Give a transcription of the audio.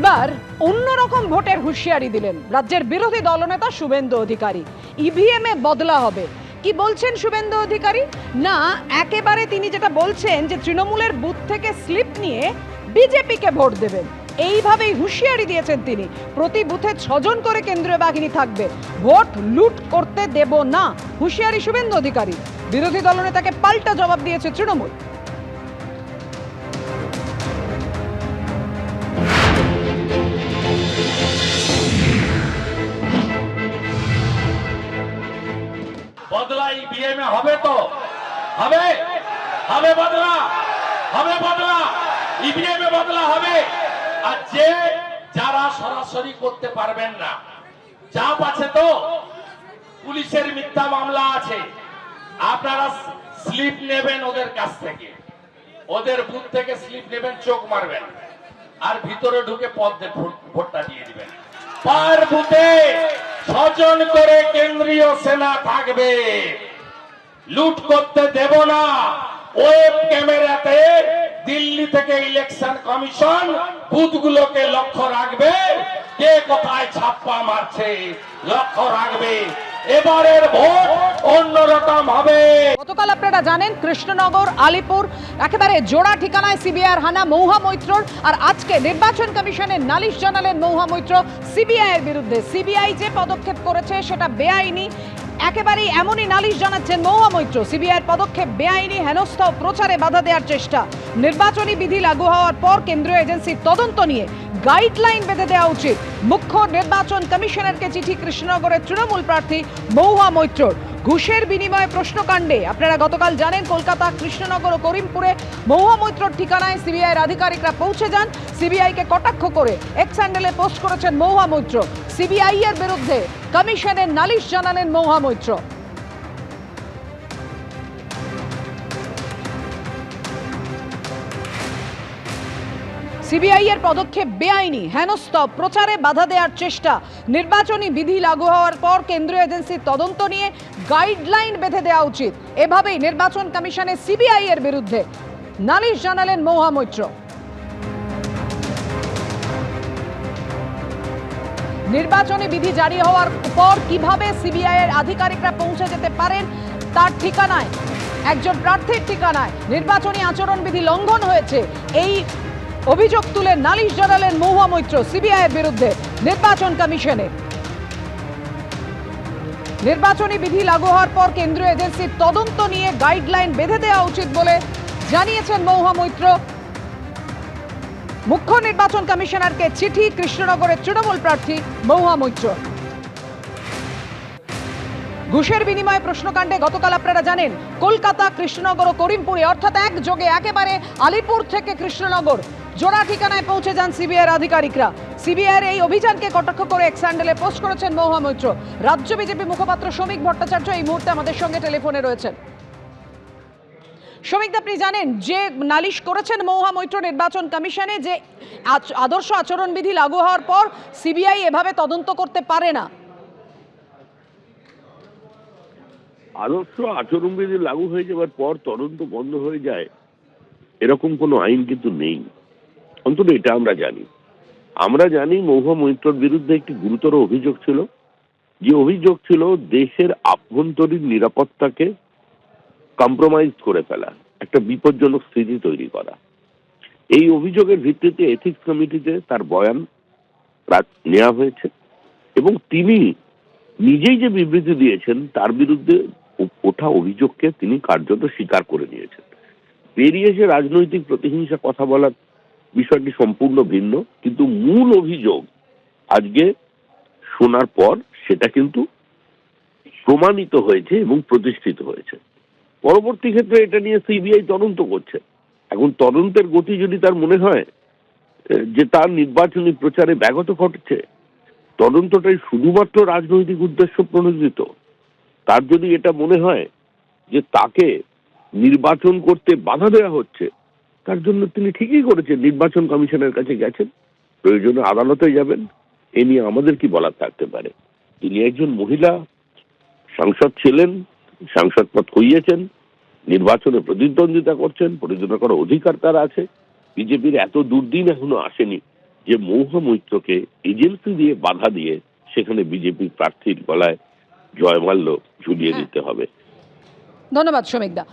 এবার অন্যরকম ভোটের হুঁশিয়ারি দিলেন রাজ্যের বিরোধী দলনেতা শুভেন্দু অধিকারী। ইভিএম এ বদলা হবে। কি বলছেন শুভেন্দু অধিকারী? না, একেবারে তিনি যেটা বলছেন যে তৃণমূলের বুথ থেকে স্লিপ নিয়ে বিজেপিকে ভোট দেবেন। এইভাবেই হুঁশিয়ারি দিয়েছেন তিনি। প্রতি বুথে ছজন করে কেন্দ্রীয় বাহিনী থাকবে। ভোট লুট করতে দেব না। হুঁশিয়ারি শুভেন্দু অধিকারী। বিরোধী দলনেতাকে পাল্টা জবাব দিয়েছে তৃণমূল। হবে? হবে বদলা হবে বদলা, ইভিএম এ বদলা হবে। আর যে, যারা সরাসরি করতে পারবেন না, চাপ আছে তো? পুলিশের মিথ্যা মামলা আছে। আপনারা স্লিপ নেবেন ওদের কাছ থেকে। ওদের বুথ থেকে স্লিপ নেবেন, চোখ মারবেন। আর ভিতরে ঢুকে পদ দিয়ে ভোটটা দিয়ে দিবেন। পার বুথে ছজন করে কেন্দ্রীয় সেনা থাকবে। লুট করতে দেব না। ওয়েব ক্যামেরাতে দিল্লি থেকে ইলেকশন কমিশন বুথগুলোকে লক্ষ্য রাখবে। কে কোথায় ছাপ্পা মারছে, লক্ষ্য রাখবে। এবারের ভোট অন্যরকম হবে। গতকাল আপনারা জানেন, কৃষ্ণনগর, আলিপুর, একেবারে জোড়া ঠিকানায় সিবিআই হানা মৌহা মৈত্রর। আর আজকে নির্বাচন কমিশনের নালিশ জানালেন মৌহা মৈত্র সিবিআই এর বিরুদ্ধে। সিবিআই যে পদক্ষেপ করেছে সেটা বেআইনি। একেবারেই এমনই নালিশ জানাচ্ছেন মহুয়া মৈত্র। সিবিআইয়ের পদক্ষেপ বেআইনি, হেনস্থ, প্রচারে বাধা দেওয়ার চেষ্টা। নির্বাচনী বিধি লাগু হওয়ার পর কেন্দ্রীয় এজেন্সির তদন্ত নিয়ে গাইডলাইন বেঁধে দেওয়া উচিত। মুখ্য নির্বাচন কমিশনারকে চিঠি কৃষ্ণনগরের তৃণমূল প্রার্থী মহুয়া মৈত্রর। ঘুষের বিনিময়ে প্রশ্নকাণ্ডে। আপনারা গতকাল জানেন, কলকাতা, কৃষ্ণনগর ও করিমপুরে মহুয়া ঠিকানায় সিবিআই এর আধিকারিকরা পৌঁছে যান। সিবিআইকে কটাক্ষ করে এক্স হ্যান্ডেলে পোস্ট করেছেন মহুয়া মৈত্র। সিবিআই এর বিরুদ্ধে কমিশনের নালিশ জানালেন মহুয়া সিবিআই এর পদক্ষেপ বেআইনি, হেনস্থ, প্রচারে বাধা দেওয়ার চেষ্টা। নির্বাচনী বিধি লাগু হওয়ার পর কেন্দ্রীয় এজেন্সির তদন্ত নিয়ে গাইডলাইন বেঁধে দেওয়া উচিত। এভাবেই নির্বাচন কমিশনের সিবিআই এর বিরুদ্ধে। নালিশ জানালেন মৌহা মৈত্র। নির্বাচনী বিধি জারি হওয়ার পর কীভাবে সিবিআই এর আধিকারিকরা পৌঁছে যেতে পারেন, তার ঠিকানায়? একজন প্রার্থীর ঠিকানায়। নির্বাচনী আচরণবিধি লঙ্ঘন হয়েছে। এই অভিযোগ তুলে নালিশ জানালেন মহুয়া মৈত্র সিবিআই এর বিরুদ্ধে নির্বাচন কমিশনে। নির্বাচনী বিধি লাগু হওয়ার পর কেন্দ্রীয় এজেন্সির তদন্ত নিয়ে গাইডলাইন বেঁধে দেওয়া উচিত বলে জানিয়েছেন মহুয়া মৈত্র। মুখ্য নির্বাচন কমিশনারকে চিঠি কৃষ্ণনগরের তৃণমূল প্রার্থী মহুয়া মৈত্র। ঘুষের বিনিময়ে প্রশ্নকাণ্ডে গতকাল আপনারা জানেন, কলকাতা, কৃষ্ণনগর ও করিমপুরে অর্থাৎ একযোগে একেবারে আলিপুর থেকে কৃষ্ণনগর। জোড়া ঠিকানায় পৌঁছে যান সিবিআইয়ের আধিকারিকরা। সিবিআইয়ের এই অভিযানকে কটাক্ষ করে এক্স হ্যান্ডেলে পোস্ট করেছেন মহুয়া মৈত্র। রাজ্য বিজেপি মুখপাত্র শ্রমিক ভট্টাচার্য এই মুহূর্তে আমাদের সঙ্গে টেলিফোনে রয়েছেন। শ্রমিক, আপনি জানেন যে নালিশ করেছেন মৌহা মৈত্র নির্বাচন কমিশনে যে আদর্শ আচরণবিধি লাগু হওয়ার পর সিবিআই এভাবে তদন্ত করতে পারে না। আদর্শ আচরণবিধি লাগু হয়ে যাওয়ার পর তদন্ত বন্ধ হয়ে যায়, এরকম কোনো আইন কিন্তু নেই। অন্তত এটা আমরা জানি। আমরা জানি মহুয়া মৈত্রর বিরুদ্ধে একটি গুরুতর অভিযোগ ছিল। যে অভিযোগ ছিল দেশের আভ্যন্তরীণ নিরাপত্তাকে কম্প্রোমাইজ করে ফেলা, একটা বিপজ্জনক স্থিতি তৈরি করা। এই অভিযোগের ভিত্তিতে এথিক্স কমিটিতে তার বয়ান নেওয়া হয়েছে এবং তিনি নিজেই যে বিবৃতি দিয়েছেন, তার বিরুদ্ধে ওঠা অভিযোগকে তিনি কার্যত স্বীকার করে নিয়েছেন। বেরিয়ে এসে রাজনৈতিক প্রতিহিংসা কথা বলার বিষয়টি সম্পূর্ণ ভিন্ন, কিন্তু মূল অভিযোগ আজকে শোনার পর সেটা কিন্তু প্রমাণিত হয়েছে এবং প্রতিষ্ঠিত হয়েছে। পরবর্তী ক্ষেত্রে এটা নিয়ে সিবিআই তদন্ত করছে। এখন তদন্তের গতি যদি তার মনে হয় যে তার নির্বাচনী প্রচারে ব্যাঘাত ঘটছে, তদন্তটাই শুধুমাত্র রাজনৈতিক উদ্দেশ্য প্রণোদিত। তার যদি এটা মনে হয় যে তাকে নির্বাচন করতে বাধা দেওয়া হচ্ছে তার জন্য তিনি ঠিকই করেছেন নির্বাচন কমিশনের কাছে গেছেন প্রয়োজনে আদালতে যাবেন এ নিয়ে আমাদের কি বলার থাকতে পারে? তিনি একজন মহিলা সাংসদ ছিলেন সাংসদ পদ হইয়েছেন নির্বাচনে প্রতিদ্বন্দ্বিতা করছেন প্রতিদ্বন্দ্বিতা করার অধিকার তার আছে। বিজেপির এত দুর্দিন এখনও আসেনি যে মৌহা মৈত্রকে এজেন্সি দিয়ে বাধা দিয়ে সেখানে বিজেপি প্রার্থীর গলায় জয়মাল্য ঝুলিয়ে হ্যাঁ। দিতে হবে। ধন্যবাদ শ্রমিকদা।